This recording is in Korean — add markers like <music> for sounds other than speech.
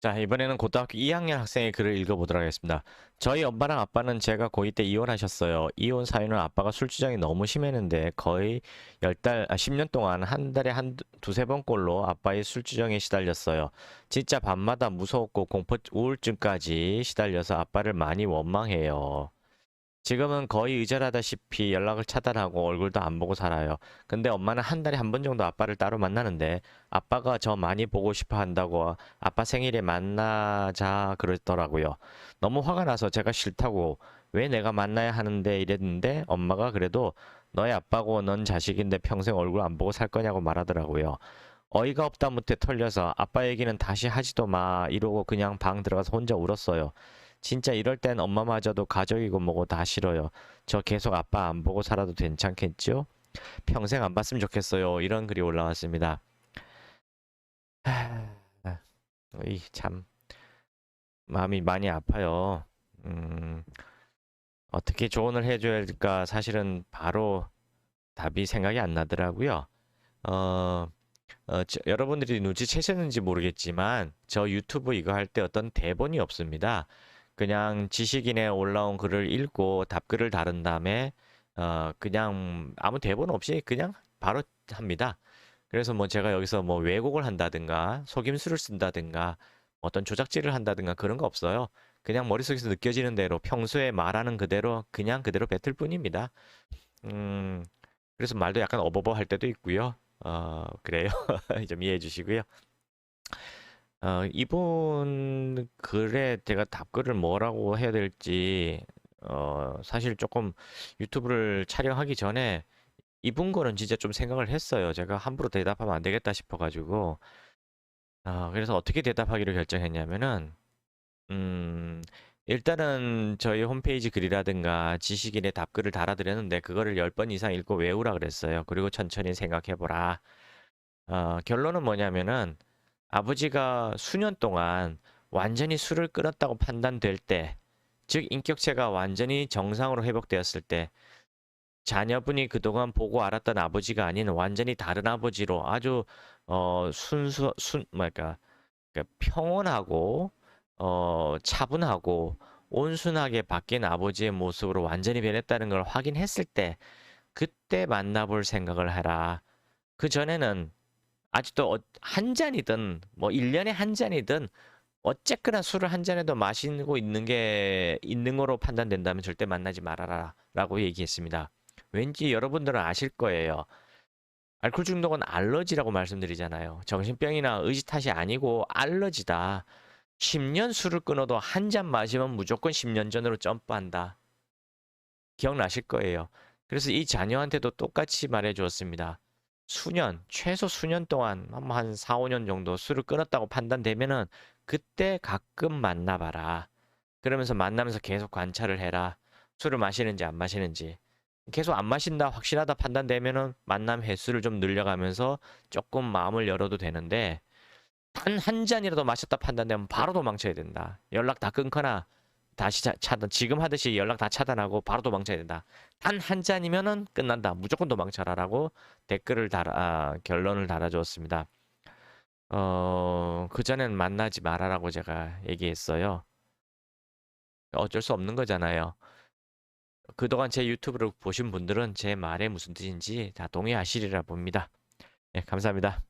자, 이번에는 고등학교 2학년 학생의 글을 읽어보도록 하겠습니다. 저희 엄마랑 아빠는 제가 고2 때 이혼하셨어요. 이혼 사유는 아빠가 술주정이 너무 심했는데 거의 10달, 아, 10년 동안 한 달에 한 두- 두세 번꼴로 아빠의 술주정에 시달렸어요. 진짜 밤마다 무서웠고 공포 우울증까지 시달려서 아빠를 많이 원망해요. 지금은 거의 의절하다시피 연락을 차단하고 얼굴도 안 보고 살아요. 근데 엄마는 한 달에 한 번 정도 아빠를 따로 만나는데 아빠가 저 많이 보고 싶어 한다고 아빠 생일에 만나자 그러더라고요. 너무 화가 나서 제가 싫다고 왜 내가 만나야 하는데 이랬는데 엄마가 그래도 너의 아빠고 넌 자식인데 평생 얼굴 안 보고 살 거냐고 말하더라고요. 어이가 없다 못해 털려서 아빠 얘기는 다시 하지도 마 이러고 그냥 방 들어가서 혼자 울었어요. 진짜 이럴 땐 엄마마저도 가족이고 뭐고 다 싫어요. 저 계속 아빠 안 보고 살아도 괜찮겠죠? 평생 안 봤으면 좋겠어요. 이런 글이 올라왔습니다. 하, 이 참 마음이 많이 아파요. 음, 어떻게 조언을 해줘야 할까 사실은 바로 답이 생각이 안 나더라고요. 어, 어, 저- 여러분들이 눈치채셨는지 모르겠지만 저 유튜브 이거 할 때 어떤 대본이 없습니다. 그냥 지식인에 올라온 글을 읽고 답글을 다른 다음에 어, 그냥 아무 대본 없이 그냥 바로 합니다. 그래서 뭐 제가 여기서 뭐 왜곡을 한다든가 속임수를 쓴다든가 어떤 조작질을 한다든가 그런 거 없어요. 그냥 머릿속에서 느껴지는 대로 평소에 말하는 그대로 그냥 그대로 뱉을 뿐입니다. 음, 그래서 말도 약간 어버버 할 때도 있고요. 어, 그래요. <laughs> 좀 이해해 주시고요. 어, 이분 글에 제가 답글을 뭐라고 해야 될지 어, 사실 조금 유튜브를 촬영하기 전에 이분 거는 진짜 좀 생각을 했어요. 제가 함부로 대답하면 안 되겠다 싶어가지고. 아, 그래서 어떻게 대답하기로 결정했냐면은, 음, 일단은 저희 홈페이지 글이라든가 지식인의 답글을 달아드렸는데, 그거를 10번 이상 읽고 외우라 그랬어요. 그리고 천천히 생각해보라. 어, 결론은 뭐냐면은, 아버지가 수년 동안 완전히 술을 끊었다고 판단될 때, 즉, 인격체가 완전히 정상으로 회복되었을 때, 자녀분이 그동안 보고 알았던 아버지가 아닌 완전히 다른 아버지로 아주 어 순수 순 뭐랄까 그러니까 평온하고 어 차분하고 온순하게 바뀐 아버지의 모습으로 완전히 변했다는 걸 확인했을 때 그때 만나볼 생각을 해라. 그 전에는 아직도 어- 한 잔이든 뭐 1년에 한 잔이든 어쨌거나 술을 한 잔에도 마시고 있는 게 있는 거로 판단된다면 절대 만나지 말아라 라고 얘기했습니다. 왠지 여러분들은 아실 거예요. 알코올 중독은 알러지라고 말씀드리잖아요. 정신병이나 의지 탓이 아니고 알러지다. 10년 술을 끊어도 한 잔 마시면 무조건 10년 전으로 점프한다. 기억나실 거예요. 그래서 이 자녀한테도 똑같이 말해 주었습니다. 수년, 최소 수년 동안 한한 4, 5년 정도 술을 끊었다고 판단되면은 그때 가끔 만나봐라. 그러면서 만나면서 계속 관찰을 해라. 술을 마시는지 안 마시는지. 계속 안 마신다 확실하다 판단되면은 만남 횟수를 좀 늘려가면서 조금 마음을 열어도 되는데 단 한 잔이라도 마셨다 판단되면 바로 도망쳐야 된다. 연락 다 끊거나 다시 차, 차단 지금 하듯이 연락 다 차단하고 바로 도망쳐야 된다. 단 한 잔이면은 끝난다. 무조건 도망쳐라라고 댓글을 달아 아, 결론을 달아주었습니다. 어, 그전엔 만나지 말아라고 제가 얘기했어요. 어쩔 수 없는 거잖아요. 그동안 제 유튜브를 보신 분들은 제 말에 무슨 뜻인지 다 동의하시리라 봅니다. 네, 감사합니다.